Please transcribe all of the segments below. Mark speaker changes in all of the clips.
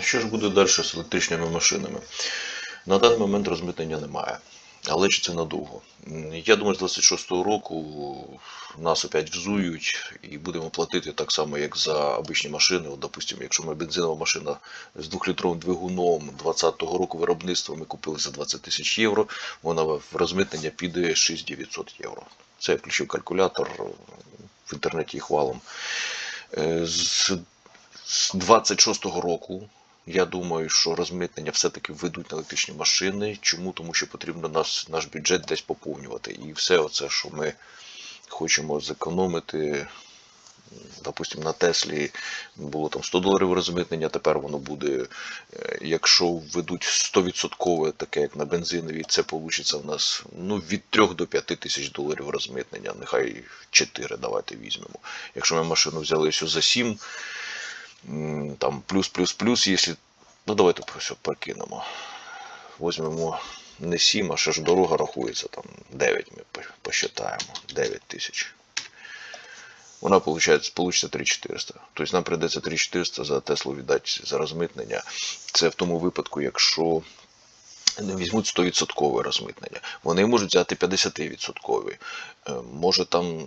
Speaker 1: Що ж буде далі з електричними машинами? На даний момент розмитнення немає. Але чи це надовго? Я думаю, з 26-го року нас опять взують і будемо платити так само, як за обичні машини. От, допустимо, якщо ми бензинова машина з двохлітровим двигуном 20-го року виробництва ми купили за 20 тисяч євро, вона в розмитнення піде 6900 євро. Це я включив калькулятор в інтернеті їх валом. Е, З з 26-го року я думаю, що розмитнення все-таки введуть на електричні машини. Чому? Тому що потрібно наш, наш бюджет десь поповнювати. І все оце, що ми хочемо зекономити. Допустимо, на Теслі було там 100 доларів розмитнення, тепер воно буде, е, якщо введуть 100% таке, як на бензиновій, це вийде в нас ну, від 3 до 5 тисяч доларів розмитнення, нехай 4 давайте візьмемо. Якщо ми машину взяли за 7, м, там плюс-плюс-плюс, якщо. Ну давайте все прокинемо. Возьмемо не 7, а ще ж дорога рахується, там 9 ми посчитаємо. 9 тисяч. Вона получається, получиться 3400. Тобто нам прийдеться 3400 за Теслу віддати за розмитнення. Це в тому випадку, якщо не візьмуть 100% розмитнення. Вони можуть взяти 50%. Е, Може там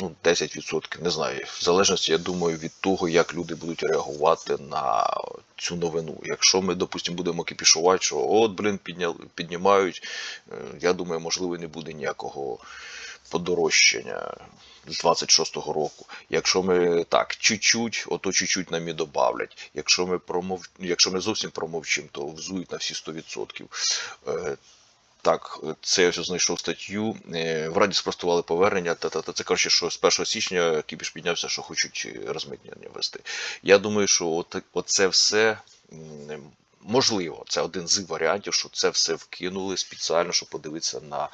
Speaker 1: ну, 10%, не знаю. В залежності, я думаю, від того, як люди будуть реагувати на цю новину. Якщо ми, допустимо, будемо кипішувати, що от, блін, підняли, піднімають, е, я думаю, можливо, не буде ніякого подорожчання з 26-го року. Якщо ми так, чуть-чуть, ото чуть-чуть нам і добавлять. Якщо ми промов... якщо ми зовсім промовчимо, то взують на всі 100%. Е, так, це я знайшов статтю. Е, В Раді спростували повернення. Та, та, та це коротше, що з 1 січня Кіпіш піднявся, що хочуть розмитнення ввести. Я думаю, що от, оце все можливо. Це один з варіантів, що це все вкинули спеціально, щоб подивитися на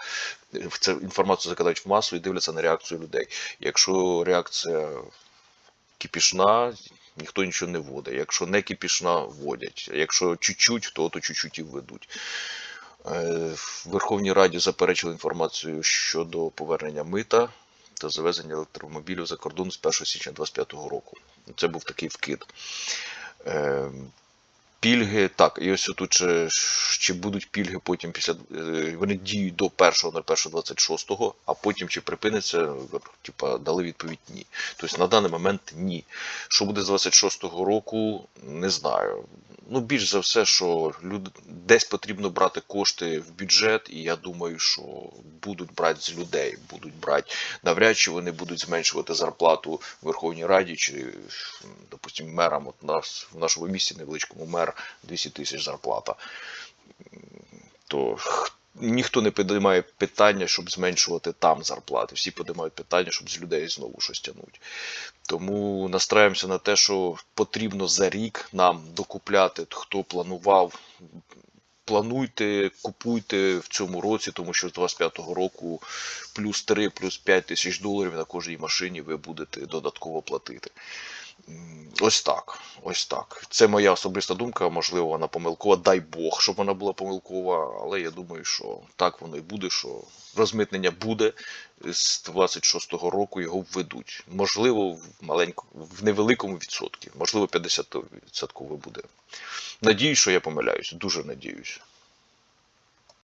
Speaker 1: це інформацію закидають в масу і дивляться на реакцію людей. Якщо реакція кипішна, ніхто нічого не вводить. Якщо не кипішна, вводять. Якщо чуть-чуть, то то чуть-чуть і введуть. Е, В Верховній Раді заперечили інформацію щодо повернення мита та завезення електромобілів за кордон з 1 січня 2025 року. Це був такий вкид. Пільги, так, і ось тут чи, чи будуть пільги потім після е, вони діють до 1.01.26, а потім чи припиниться, типа дали відповідь ні. Тобто на даний момент ні. Що буде з 26-го року, не знаю. Ну, більш за все, що люд... десь потрібно брати кошти в бюджет, і я думаю, що будуть брати з людей, будуть брати. Навряд чи вони будуть зменшувати зарплату в Верховній Раді чи, допустимо, мерам. От нас в нашому місті невеличкому мер 200 тисяч зарплата. То х- ніхто не підіймає питання, щоб зменшувати там зарплати. Всі підіймають питання, щоб з людей знову щось тягнути. Тому настраємося на те, що потрібно за рік нам докупляти, хто планував. Плануйте, купуйте в цьому році, тому що з 25-го року плюс 3, плюс 5 тисяч доларів на кожній машині ви будете додатково платити. Ось так. Ось так. Це моя особиста думка, можливо, вона помилкова. Дай Бог, щоб вона була помилкова, але я думаю, що так воно і буде, що розмитнення буде з 26-го року його введуть. Можливо, в маленьку, в невеликому відсотку, можливо, 50% буде. Надіюсь, що я помиляюсь, дуже надіюсь.